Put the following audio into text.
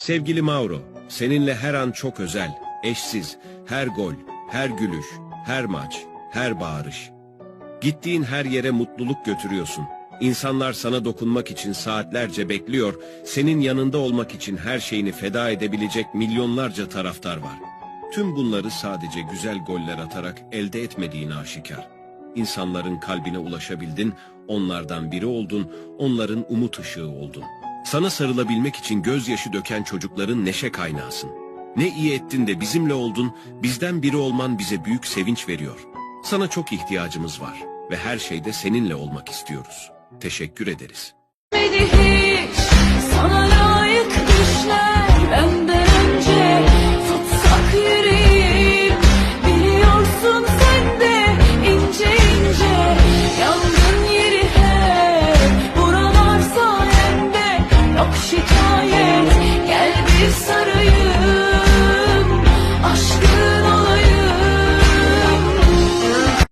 Sevgili Mauro, seninle her an çok özel, eşsiz, her gol, her gülüş, her maç, her bağırış. Gittiğin her yere mutluluk götürüyorsun. İnsanlar sana dokunmak için saatlerce bekliyor, senin yanında olmak için her şeyini feda edebilecek milyonlarca taraftar var. Tüm bunları sadece güzel goller atarak elde etmediğin aşikar. İnsanların kalbine ulaşabildin, onlardan biri oldun, onların umut ışığı oldun. Sana sarılabilmek için gözyaşı döken çocukların neşe kaynağısın. Ne iyi ettin de bizimle oldun, bizden biri olman bize büyük sevinç veriyor. Sana çok ihtiyacımız var ve her şeyde seninle olmak istiyoruz. Teşekkür ederiz.